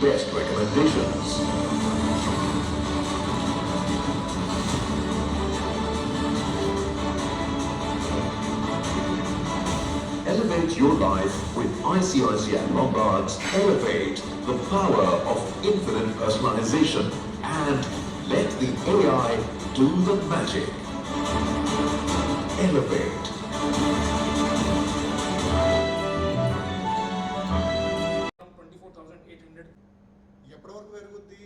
best recommendations. Elevate your life with ICICI Lombard's Elevate, the power of infinite personalization and let the AI do the magic. Elevate. ఎప్పటి వరకు పెరుగుద్ది?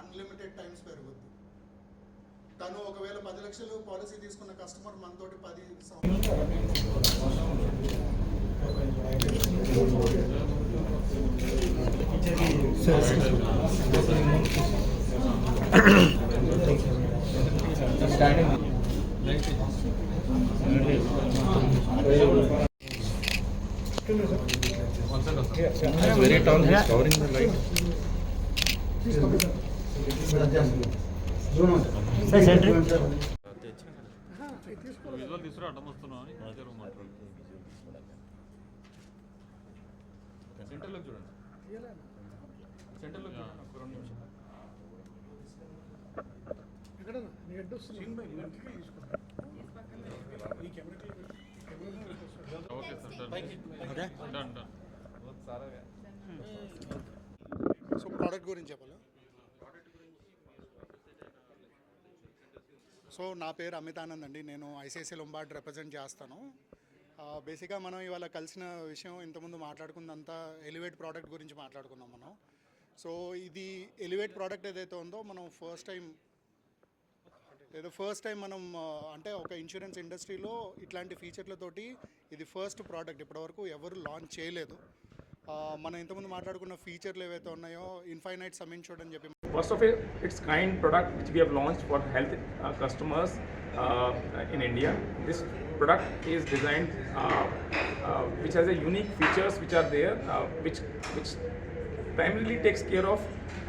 Unlimited times పెరుగుద్ది. తను ఒకవేళ పది లక్షలు పాలసీ తీసుకున్న కస్టమర్ మనతోటి పది సం- It's very tall, he's covering the light. సెంటర్లోకి చూడండి నిమిషాలు okay. Sir done done. Done so product గురించి చెప్పాలి? సో నా పేరు అమితానంద్ అండి. నేను ఐసీఐసీ లొంబార్డ్ రిప్రజెంట్ చేస్తాను. బేసిక్గా మనం ఇవాళ కలిసిన విషయం ఇంతకుముందు మాట్లాడుకుందంతా ఎలివేట్ ప్రోడక్ట్ గురించి మాట్లాడుకున్నాం మనం. సో ఇది ఎలివేట్ ప్రోడక్ట్ ఏదైతే ఉందో మనం ఫస్ట్ టైం ఏదో ఫస్ట్ టైం మనం అంటే ఒక ఇన్సూరెన్స్ ఇండస్ట్రీలో ఇట్లాంటి ఫీచర్లతోటి ఇది ఫస్ట్ ప్రోడక్ట్. ఇప్పటివరకు ఎవరు లాంచ్ చేయలేదు. మనం ఇంతకుముందు మాట్లాడుకున్న ఫీచర్లు ఏవైతే ఉన్నాయో ఇన్ఫైనైట్ సమ్ ఇన్షూర్డ్ అని చెప్పి First of it, its kind product which we have launched for health uh, customers uh, in India. This product is designed, uh, uh, which has a unique features which are there, uh, which which primarily takes care of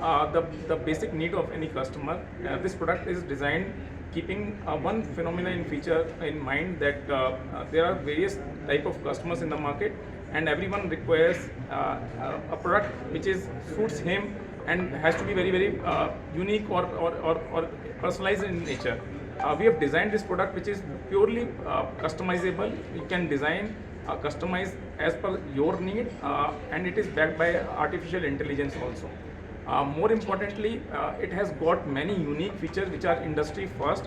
uh, the the basic need of any customer. Uh, this product is designed keeping uh, one phenomenon in feature in mind that uh, uh, there are various type of customers in the market and everyone requires uh, a product which is suits him and has to be very very uh, unique or, or, or, or personalized in nature. Uh, we have designed this product which is purely uh, customizable. You can design, uh, customize as per your need, uh, and it is backed by artificial intelligence also. Uh, more importantly, uh, it has got many unique features which are industry first.